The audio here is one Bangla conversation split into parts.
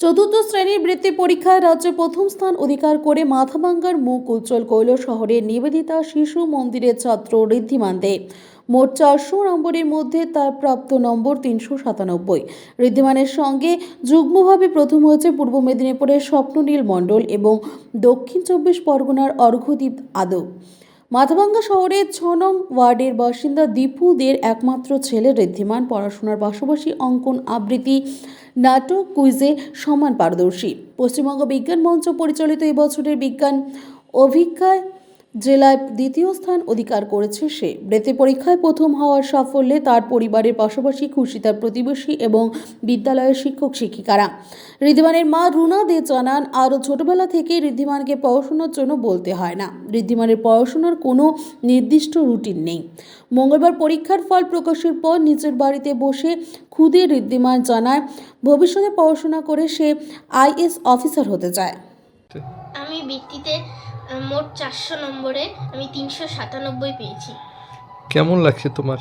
চতুর্থ শ্রেণির বৃত্তি পরীক্ষায় রাজ্যে প্রথম স্থান অধিকার করে মাথাভাঙ্গার মুখ উজ্জ্বল কৈল শহরের নিবেদিতা শিশু মন্দিরের ছাত্র ঋদ্ধিমান দে। মোট চারশো নম্বরের মধ্যে তার প্রাপ্ত নম্বর তিনশো সাতানব্বই। ঋদ্ধিমানের সঙ্গে যুগ্মভাবে প্রথম হয়েছে পূর্ব মেদিনীপুরের স্বপ্ননীল মণ্ডল এবং দক্ষিণ চব্বিশ পরগনার অর্ঘ্যদীপ আদব মাথাভাঙ্গা শহরের ছ নং ওয়ার্ডের বাসিন্দা দীপুদের একমাত্র ছেলে ঋদ্ধিমান পড়াশোনার পাশাপাশি অঙ্কন আবৃত্তি, নাটক, কুইজে সমান পারদর্শী। পশ্চিমবঙ্গ বিজ্ঞান মঞ্চ পরিচালিত এবছরের বিজ্ঞান অভিজ্ঞায় জেলায় দ্বিতীয় স্থান অধিকার করেছে সে। বৃত্তি পরীক্ষায় প্রথম হওয়ার সাফল্যে তার পরিবারের পাশাপাশি খুশি তার প্রতিবেশী এবং বিদ্যালয়ের শিক্ষক শিক্ষিকারা। ঋদ্ধিমানের মা রুনা দে জানান, আরও ছোটবেলা থেকে ঋদ্ধিমানকে পড়াশোনার জন্য বলতে হয় না। ঋদ্ধিমানের পড়াশোনার কোনো নির্দিষ্ট রুটিন নেই। মঙ্গলবার পরীক্ষার ফল প্রকাশের পর নিজের বাড়িতে বসে খুদে ঋদ্ধিমান জানায়, ভবিষ্যতে পড়াশোনা করে সে আইএস অফিসার হতে চায়। আমি বৃত্তিতে মোট চারশো নম্বরে আমি তিনশো সাতানব্বই পেয়েছি। কেমন লাগছে তোমার?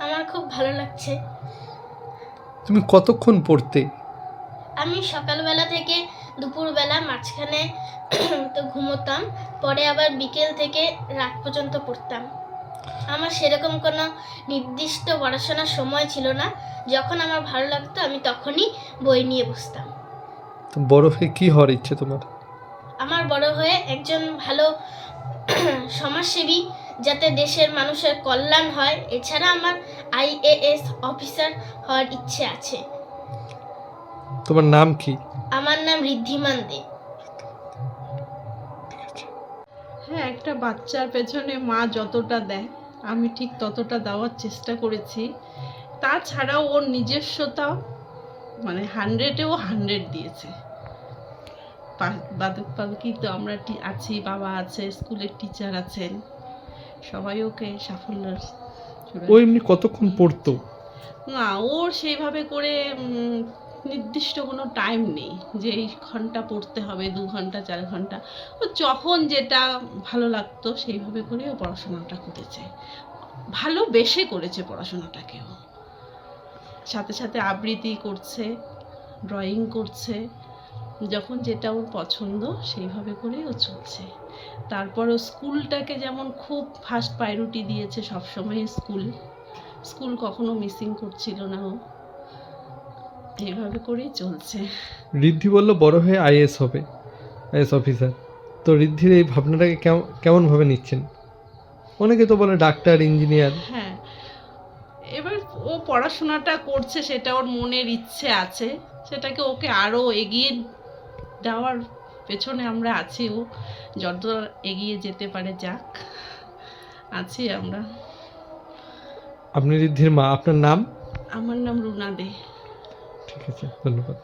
আমার খুব ভালো লাগছে। তুমি কতক্ষণ পড়তে? আমি সকালবেলা থেকে দুপুরবেলা মাঝখানে তো ঘুমোতাম পরে আবার বিকেল থেকে রাত পর্যন্ত পড়তাম। আমার সেরকম কোনো নির্দিষ্ট পড়াশোনার সময় ছিল না। যখন আমার ভালো লাগতো আমি তখনই বই নিয়ে বসতাম। বড় হয়ে কি হওয়ার ইচ্ছে তোমার? আমার বড় হয়ে একজন ভালো সমাজসেবী যাতে দেশের মানুষের কল্যাণ হয় এছাড়া আমার আইএএস অফিসার হওয়ার ইচ্ছে আছে। তোমার নাম কি? আমার নাম ঋদ্ধিমান দে। হ্যাঁ একটা বাচ্চার পেছনে মা যতটা দেয় আমি ঠিক ততটা দেওয়ার চেষ্টা করেছি। তাছাড়াও ওর নিজস্বতা মানে হান্ড্রেডেও হান্ড্রেড দিয়েছে। বাদক বাকি তো আমরা টি- আছি বাবা আছে স্কুলের টিচার আছেন। সবাই ওকে সাফল্য ও এমনি কতক্ষণ পড়তো? না ওর সেইভাবে করে নির্দিষ্ট কোনো টাইম নেই যে এই ঘণ্টা পড়তে হবে দু ঘণ্টা চার ঘণ্টা। ও যখন যেটা ভালো লাগতো সেইভাবে করে ও পড়াশোনাটা করেছে। ভালোবেসে করেছে পড়াশোনাটাকেও। সাথে সাথে আবৃত্তি করছে ড্রয়িং করছে। যখন যেটা ওর পছন্দ সেইভাবে করেই ও চলছে। তারপর ও স্কুলটাকে যেমন খুব ফার্স্ট প্রায়োরিটি দিয়েছে সবসময় স্কুল। স্কুল কখনো মিসিং করছিল না ও। এইভাবে করেই চলছে। ঋদ্ধি বলল বড় হয়ে আইএস হবে আইএস অফিসার। তো ঋদ্ধির এই ভাবনাটাকে কেমন কেমনভাবে নিচ্ছেন? অনেকে তো বলে ডাক্তার ইঞ্জিনিয়ার। হ্যাঁ। এবার ও পড়াশোনাটা করছে সেটা ওর মনের ইচ্ছে আছে। সেটাকে ওকে আরও এগিয়ে দেওয়ার পেছনে আমরা আছিও ও। যত এগিয়ে যেতে পারে যাক আছি আমরা। আপনি ঋদ্ধির মা আপনার নাম? আমার নাম রুনা দে। ঠিক আছে ধন্যবাদ।